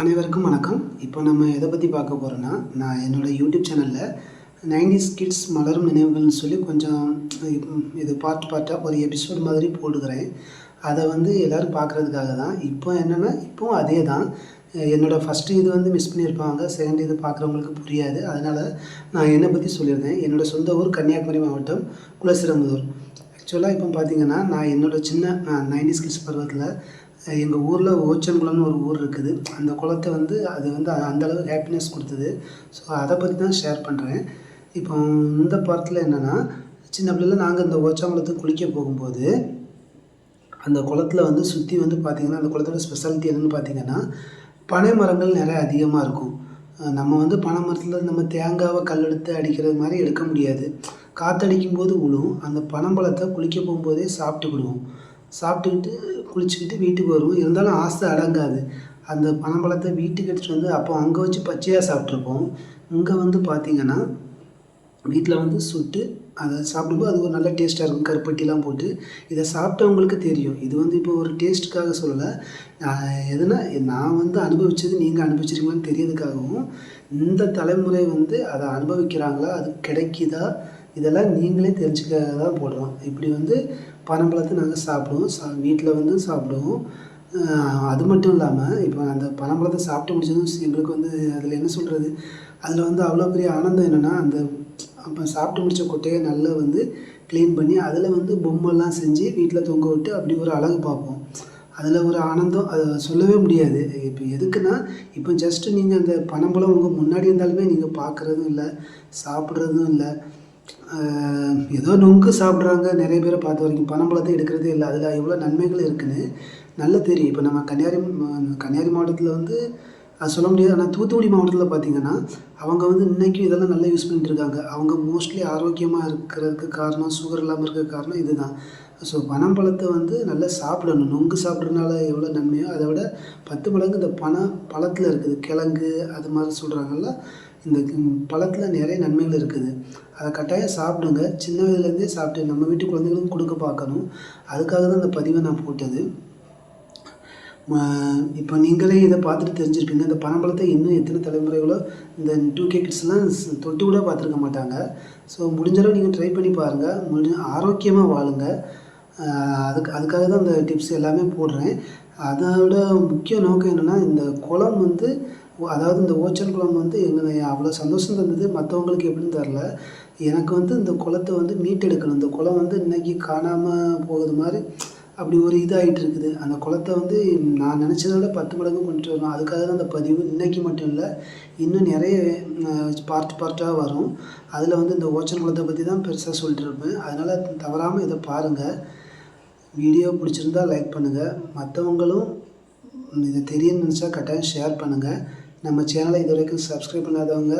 அனைவருக்கும் வணக்கம். இப்போ நம்ம எதை பற்றி பார்க்க போகிறோன்னா நான் என்னோடய யூடியூப் சேனலில் நைன்டிஸ் கிட்ஸ் மலரும் நினைவுகள்னு சொல்லி கொஞ்சம் இது பார்ட் பார்ட்டாக ஒரு எபிசோட் மாதிரி போடுகிறேன். அதை வந்து எல்லோரும் பார்க்குறதுக்காக தான். இப்போ என்னென்னா இப்போவும் அதே தான். என்னோடய ஃபஸ்ட்டு இது வந்து மிஸ் பண்ணியிருப்பாங்க. செகண்ட் இது பார்க்குறவங்களுக்கு புரியாது. அதனால் நான் என்னை பற்றி சொல்லியிருந்தேன். என்னோடய சொந்த ஊர் கன்னியாகுமரி மாவட்டம் குலசிரம்புதூர். ஆக்சுவலாக இப்போ பார்த்தீங்கன்னா நான் என்னோடய சின்ன நைன்டிஸ் கிட்ஸ் பருவத்தில் எங்கள் ஊரில் ஓச்சன்குளம்னு ஒரு ஊர் இருக்குது. அந்த குளத்தை வந்து அது வந்து அந்தளவு ஹாப்பினஸ் கொடுத்தது. ஸோ அதை பற்றி தான் ஷேர் பண்ணுறேன் இப்போ இந்த படத்தில் என்னென்னா சின்ன பிள்ளைல நாங்கள் இந்த ஓச்சாங்குளத்துக்கு குளிக்க போகும்போது அந்த குளத்துல வந்து சுற்றி வந்து பார்த்திங்கன்னா அந்த குளத்தோட ஸ்பெஷாலிட்டி என்னென்னு பார்த்திங்கன்னா பனை மரங்கள் நிறைய அதிகமாக இருக்கும். நம்ம வந்து பனை மரத்தில் நம்ம தேங்காவை கல்லெடுத்து அடிக்கிறது மாதிரி எடுக்க முடியாது. காற்றடிக்கும் போது விழும் அந்த பனம்பழத்தை குளிக்க போகும்போதே சாப்பிட்டுக்கிடுவோம். சாப்பிட்டுக்கிட்டு குளிச்சுக்கிட்டு வீட்டுக்கு வருவோம். இருந்தாலும் ஆசை அடங்காது. அந்த பனம்பழத்தை வீட்டுக்கு எடுத்துகிட்டு வந்து அப்போ அங்கே வச்சு பச்சையாக சாப்பிட்ருப்போம் இங்கே வந்து பார்த்திங்கன்னா வீட்டில் வந்து சுட்டு அதை சாப்பிடும்போது அது ஒரு நல்ல டேஸ்ட்டாக இருக்கும். கருப்பட்டிலாம் போட்டு. இதை சாப்பிட்டவங்களுக்கு தெரியும். இது வந்து இப்போ ஒரு டேஸ்ட்டுக்காக சொல்லலை. எதுனா நான் வந்து அனுபவித்தது நீங்கள் அனுபவிச்சிருக்கீங்களான்னு தெரியறதுக்காகவும் இந்த தலைமுறை வந்து அதை அனுபவிக்கிறாங்களா? அது கிடைக்குதா? இதெல்லாம் நீங்களே தெரிஞ்சுக்க தான் போடுறோம் இப்படி வந்து பனம்பழத்தை நாங்கள் சாப்பிடுவோம். சா வீட்டில் வந்து சாப்பிடுவோம். அது மட்டும் இல்லாமல் இப்போ அந்த பனம்பழத்தை சாப்பிட்டு முடிச்சதும் எங்களுக்கு வந்து அதில் என்ன சொல்கிறது அதில் வந்து அவ்வளோ பெரிய ஆனந்தம் என்னென்னா அந்த அப்போ சாப்பிட்டு முடித்த கொட்டையை நல்லா வந்து க்ளீன் பண்ணி அதில் வந்து பொம்மைலாம் செஞ்சு வீட்டில் தொங்க விட்டு அப்படி ஒரு அழகு பார்ப்போம். அதில் ஒரு ஆனந்தம் அதை சொல்லவே முடியாது. இப்போ எதுக்குன்னா இப்போ ஜஸ்ட்டு நீங்கள் அந்த பனம்பழம் உங்கள் முன்னாடி இருந்தாலுமே நீங்கள் பார்க்குறதும் இல்லை சாப்பிட்றதும் இல்லை. ஏதோ நொங்கு சாப்பிட்றாங்க. நிறைய பேரை பார்த்த வரைக்கும் பனம்பழத்தை எடுக்கிறதே இல்லை. அதில் எவ்வளோ நன்மைகள் இருக்குதுன்னு நல்லா தெரியும். இப்போ நம்ம கன்னியாகுமரி கன்னியாகுமரி மாவட்டத்தில் வந்து அது சொல்ல முடியாது. ஆனால் தூத்துக்குடி மாவட்டத்தில் பார்த்தீங்கன்னா அவங்க வந்து இன்றைக்கும் இதெல்லாம் நல்லா யூஸ் பண்ணிட்டு இருக்காங்க. அவங்க மோஸ்ட்லி ஆரோக்கியமாக இருக்கிறதுக்கு காரணம் சுகர் இல்லாமல் இருக்கிற காரணம் இதுதான். ஸோ பனம்பழத்தை வந்து நல்லா சாப்பிடணும். நொங்கு சாப்பிட்றதுனால எவ்வளோ நன்மையோ அதை விட பத்து மடங்கு இந்த பனம் பழத்தில் இருக்குது. கிழங்கு அது மாதிரி சொல்கிறாங்கல்ல இந்த பழத்தில் நிறைய நன்மைகள் இருக்குது. அதை கட்டாயம் சாப்பிடுங்க. சின்ன வயதுலேருந்தே சாப்பிட்டு நம்ம வீட்டு குழந்தைகளுக்கும் கொடுக்க பார்க்கணும். அதுக்காக தான் இந்த பதிவை நான் போட்டது. இப்போ நீங்களே இதை பார்த்துட்டு தெரிஞ்சிருப்பீங்க. இந்த பனம்பழத்தை இன்னும் எத்தனை தலைமுறைகளோ இந்த டூ கே கிட்ஸ்லாம் தொட்டு கூட பார்த்துருக்க மாட்டாங்க. ஸோ முடிஞ்சளவு நீங்கள் ட்ரை பண்ணி பாருங்கள் முடிஞ்ச ஆரோக்கியமாக வாழுங்க. அதுக்கு அதுக்காக தான் இந்த டிப்ஸ் எல்லாமே போடுறேன். அதோட முக்கிய நோக்கம் என்னென்னா இந்த குளம் வந்து அதாவது இந்த ஓச்சல் குளம் வந்து எங்களை அவ்வளோ சந்தோஷம் தந்தது. மற்றவங்களுக்கு எப்படின்னு தெரில எனக்கு வந்து இந்த குளத்தை வந்து மீட்டெடுக்கணும். இந்த குளம் வந்து இன்றைக்கி காணாமல் போகுது மாதிரி அப்படி ஒரு இதாகிட்டு இருக்குது. அந்த குளத்தை வந்து நான் நினச்சதை விட பத்து மடங்கு கொண்டு வரணும். அதுக்காக தான் அந்த பதிவு இன்றைக்கி மட்டும் இல்லை இன்னும் நிறைய பார்ட் பார்ட்டாக வரும். அதில் வந்து இந்த ஓச்சன் குளத்தை பற்றி தான் பெருசாக சொல்லிட்டு இருப்பேன். அதனால் தவறாமல் இதை பாருங்கள் வீடியோ பிடிச்சிருந்தா லைக் பண்ணுங்கள் மற்றவங்களும் இதை தெரியும்னு நினச்சா கட்டாயம் ஷேர் பண்ணுங்கள் நம்ம சேனலை இது வரைக்கும் சப்ஸ்கிரைப் பண்ணாதவங்க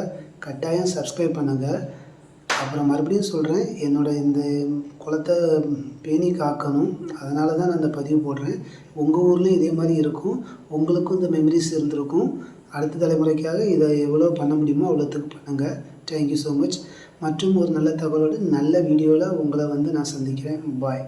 கட்டாயம் சப்ஸ்கிரைப் பண்ணுங்கள் அப்புறம் மறுபடியும் சொல்கிறேன் என்னோட இந்த குளத்தை பேணி காக்கணும். அதனால தான் நான் இந்த பதிவு போடுறேன். உங்கள் ஊர்லேயும் இதே மாதிரி இருக்கும். உங்களுக்கும் இந்த மெமரிஸ் இருந்திருக்கும். அடுத்த தலைமுறைக்காக இதை எவ்வளோ பண்ண முடியுமோ அவ்வளோத்துக்கு பண்ணுங்கள் தேங்க்யூ ஸோ மச் மற்றும் ஒரு நல்ல தகவலோடு நல்ல வீடியோவில் உங்களை வந்து நான் சந்திக்கிறேன். பாய்